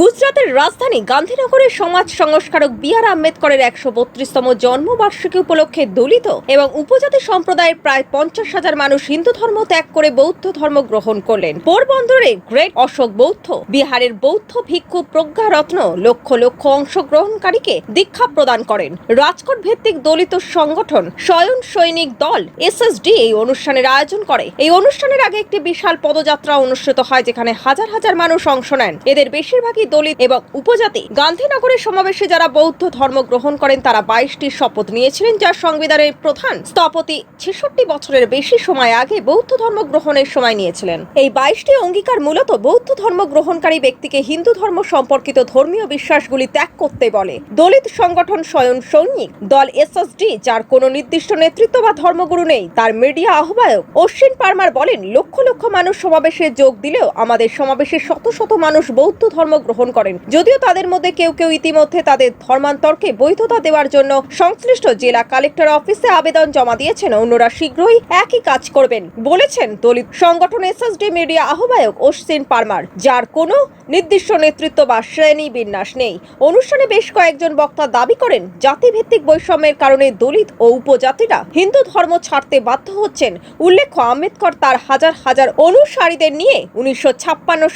গুজরাতের রাজধানী গান্ধীনগরের সমাজ সংস্কারক বি আর আম্বেদকরের একশো বত্রিশতম জন্মবার্ষিকী উপলক্ষে দলিত এবং উপজাতি সম্প্রদায়ের প্রায় পঞ্চাশ হাজার মানুষ হিন্দু ধর্ম ত্যাগ করে বৌদ্ধ ধর্ম গ্রহণ করলেন। পোরবন্দরে গ্রেট অশোক বৌদ্ধ, বিহারের বৌদ্ধ ভিক্ষু প্রজ্ঞারত্ন লক্ষ লক্ষ অংশগ্রহণকারীকে দীক্ষা প্রদান করেন। রাজকোট ভিত্তিক দলিত সংগঠন স্বয়ং সৈনিক দল এসএসডি এই অনুষ্ঠানের আয়োজন করে। এই অনুষ্ঠানের আগে একটি বিশাল পদযাত্রা অনুষ্ঠিত হয়, যেখানে হাজার হাজার মানুষ অংশ নেন। এদের বেশিরভাগই দলিত এবং উপজাতি। গান্ধীনগরের সমাবেশে যারা বৌদ্ধ ধর্ম গ্রহণ করেন, তারা বাইশটি শপথ নিয়েছিলেন যা সংবিধানের প্রধান স্থপতি ছেষট্টি বছরের বেশি সময় আগে বৌদ্ধ ধর্ম গ্রহণের সময় নিয়েছিলেন। এই বাইশটি অঙ্গীকার মূলত বৌদ্ধ ধর্ম গ্রহণকারী ব্যক্তিকে হিন্দু ধর্ম সম্পর্কিত ধর্মীয় বিশ্বাসগুলি ত্যাগ করতে বলে। দলিত সংগঠন স্বয়ং সৈনিক, দল এসএসডি যার কোনো নির্দিষ্ট নেতৃত্ব বা ধর্মগুরু নেই, তার মিডিয়া আহ্বায়ক অশ্বিন পারমার বলেন, লক্ষ লক্ষ মানুষ সমাবেশে যোগ দিলেও আমাদের সমাবেশে শত শত মানুষ বৌদ্ধ ধর্ম গ্রহণ করেন। যদিও তাদের মধ্যে কেউ কেউ ইতিমধ্যে তাদের ধর্মান্তরকে বৈধতা দেওয়ার জন্য সংশ্লিষ্ট জেলা কালেক্টর অফিসে আবেদন জমা দিয়েছেন। অন্যরা শীঘ্রই একই কাজ করবেন বলেছেন দলিত সংগঠন এসএসডি মিডিয়া আহ্বায়ক অশ্বিন পারমার, যার কোনো নির্দিষ্ট নেতৃত্ব বা শ্রেণি বিন্যাস নেই। অনুষ্ঠানে বেশ কয়েকজন বক্তা দাবি করেন, জাতিভিত্তিক বৈষম্যের কারণে দলিত ও উপজাতিরা হিন্দু ধর্ম ছাড়তে বাধ্য হচ্ছেন। উল্লেখ্য, আম্বেদকর তার হাজার হাজার অনুসারীদের নিয়ে উনিশশো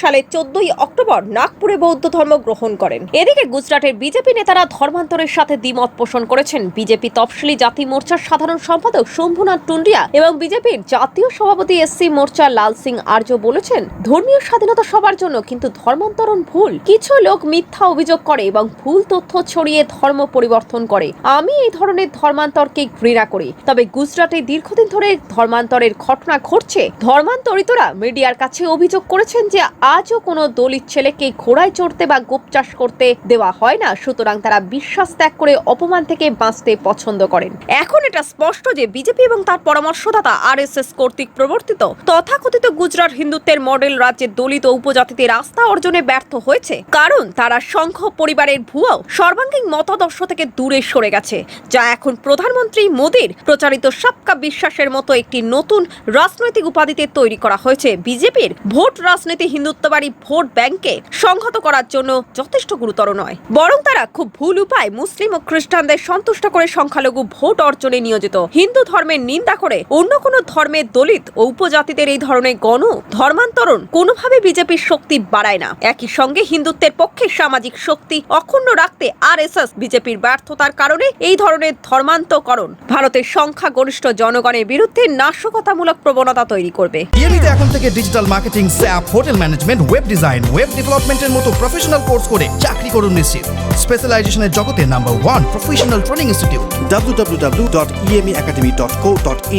সালের চোদ্দই অক্টোবর নাগপুরে বৌদ্ধ ধর্ম গ্রহণ করেন। এদিকে গুজরাটের বিজেপি নেতারা ধর্মান্তরের সাথে দ্বিমত পোষণ করেছেন। বিজেপি তফসিলি জাতি মোর্চার সাধারণ সম্পাদক শম্ভুনাথ টুন্ডিয়া এবং বিজেপির জাতীয় সভাপতি এসসি মোর্চা লাল সিং আর্য বলেছেন, ধর্মীয় স্বাধীনতা সবার জন্য কিন্তু ধর্মান্তরণ ভুল। কিছু লোক মিথ্যা অভিযোগ করে এবং ভুল তথ্য ছড়িয়ে ধর্ম পরিবর্তন করে। আমি এই ধরনের ধর্মান্তরকে ঘৃণা করি। তবে গুজরাটে দীর্ঘদিন ধরে ধর্মান্তরের ঘটনা ঘটছে। ধর্মান্তরিতরা মিডিয়ার কাছে অভিযোগ করেছেন যে, আজও কোনো দলিত ছেলেকে ঘোড়ায় চড়তে বা গোপ চাষ করতে দেওয়া হয় না। সুতরাং তারা বিশ্বাস ত্যাগ করে অপমান থেকে বাঁচতে পছন্দ করেন। এখন এটা স্পষ্ট যে বিজেপি এবং তার পরামর্শদাতা আরএসএস কর্তৃক প্রবর্তিত। তথাকথিত গুজরাট হিন্দুত্বের মডেল রাজ্যে দলিত উপজাতিতে রাস্তা অর্জনে ব্যর্থ হয়েছে। কারণ তারা সংঘ পরিবারের ভুয়াও সর্বাঙ্গীন মতাদর্শ থেকে দূরে সরে গেছে, যা এখন প্রধানমন্ত্রী মোদীর প্রচারিত সবকা বিশ্বাসের মতো একটি নতুন রাজনৈতিক উপাধিতে তৈরি করা হয়েছে। বিজেপির ভোট রাজনীতি হিন্দুত্ববাদী ভোট ব্যাংকে সংহত করার জন্য যথেষ্ট গুরুতর নয়। বরং তারা খুব ভুল উপায় মুসলিম ও খ্রিস্টানদের সন্তুষ্ট করে সংখ্যালঘু ভোট অর্জনে নিয়োজিত। হিন্দু ধর্মের নিন্দা করে অন্য কোনো ধর্মের দলিত ও উপজাতিদের এই ধরনের গণ ধর্মান্তরণ কোনোভাবে বিজেপির শক্তি বাড়ায় না। একই সঙ্গে হিন্দুত্বের পক্ষে সামাজিক শক্তি অক্ষুণ্ণ রাখতে আর বিজেপির ব্যর্থতার কারণে এই ধরনের ধর্মান্তকরণ ভারতের সংখ্যাগরিষ্ঠ জনগণের বিরুদ্ধে নাশকতামূলক প্রবণতা তৈরি করবে। এখন থেকে digital marketing SAP hotel management web design web ডেভেলপমেন্টের মতো প্রফেশনাল কোর্স করে চাকরি করুন নিশ্চিত। স্পেশালাইজেশনের জগতে number one professional training institute W W W dot www.emacademy.co.in